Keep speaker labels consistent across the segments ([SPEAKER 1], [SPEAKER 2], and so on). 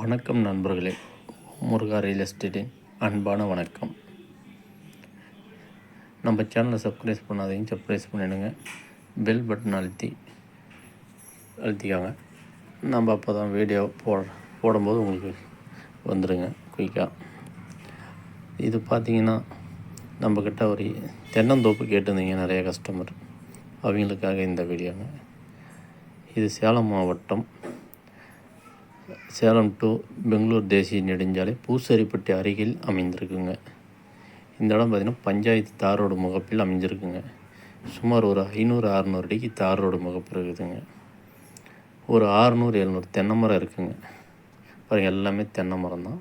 [SPEAKER 1] வணக்கம் நண்பர்களே. முருகா ரியல் எஸ்டேட்டின் அன்பான வணக்கம். நம்ம சேனலை சப்ஸ்கிரைப் பண்ணாதையும் சப்ஸ்கிரைப் பண்ணிடுங்க. பெல் பட்டன் அழுத்தி அழுத்திக்காங்க. நம்ம அப்போ தான் வீடியோ போட போடும்போது உங்களுக்கு வந்துடுங்க குயிக்காக இது பார்த்தீங்கன்னா நம்மக்கிட்ட ஒரு தென்னந்தோப்பு கேட்டிருந்தீங்க நிறைய கஸ்டமர் அவங்களுக்காக இந்த வீடியோங்க இது சேலம் மாவட்டம் சேலம் டு பெங்களூர் தேசிய நெடுஞ்சாலை பூசரிப்பட்டி அருகில் அமைந்திருக்குங்க. இந்த இடம் பார்த்திங்கன்னா பஞ்சாயத்து தார் ரோடு முகப்பில் அமைஞ்சிருக்குங்க. சுமார் ஒரு ஐநூறு அறநூறு அடிக்கு தார் ரோடு முகப்பு இருக்குதுங்க. ஒரு ஆறுநூறு எழுநூறு தென்னை மரம் இருக்குங்க. பாருங்கள் எல்லாமே தென்னை மரம் தான்.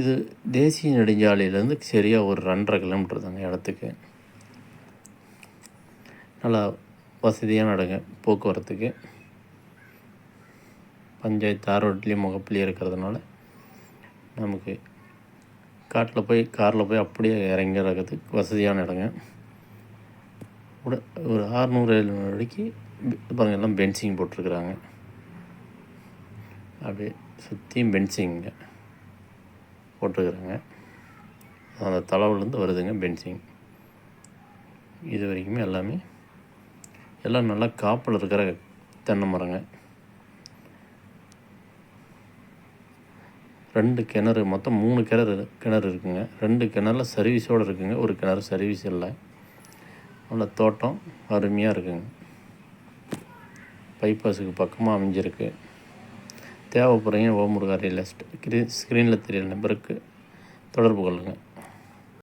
[SPEAKER 1] இது தேசிய நெடுஞ்சாலையிலேருந்து சரியாக ஒரு ரெண்டரை கிலோமீட்டர் தாங்க இடத்துக்கு. நல்லா வசதியான இடங்க போக்குவரத்துக்கு. பஞ்சாயத்து தார் ரோட்லேயும் முகப்புலேயே இருக்கிறதுனால நமக்கு காட்டில் போய் காரில் போய் அப்படியே இறங்கிறதுக்கு வசதியான இடங்க. கூட ஒரு ஆறுநூறு எழுநூறு அடிக்கு பாருங்கள் எல்லாம் பென்சிங் போட்டிருக்குறாங்க. அப்படியே சுற்றியும் பென்சிங்க போட்டுருக்குறாங்க. அந்த தலைவுலேருந்து வருதுங்க பென்சிங் இது வரைக்குமே எல்லாமே எல்லாம் நல்லா காப்பில் இருக்கிற தென்னை மரங்க. ரெண்டு கிணறு மொத்தம் மூணு கிணறு கிணறு இருக்குங்க. ரெண்டு கிணறுல சர்வீஸோடு இருக்குங்க. ஒரு கிணறு சர்வீஸ் இல்லை. நல்ல தோட்டம் அருமையாக இருக்குங்க. பைபாஸுக்கு பக்கமாக அமைஞ்சிருக்கு. தேவைப்படுறீங்க ஓமுருகா ரியல் எஸ்டேட் ஸ்க்ரீனில் தெரியல நம்பருக்கு தொடர்பு கொள்ளுங்கள்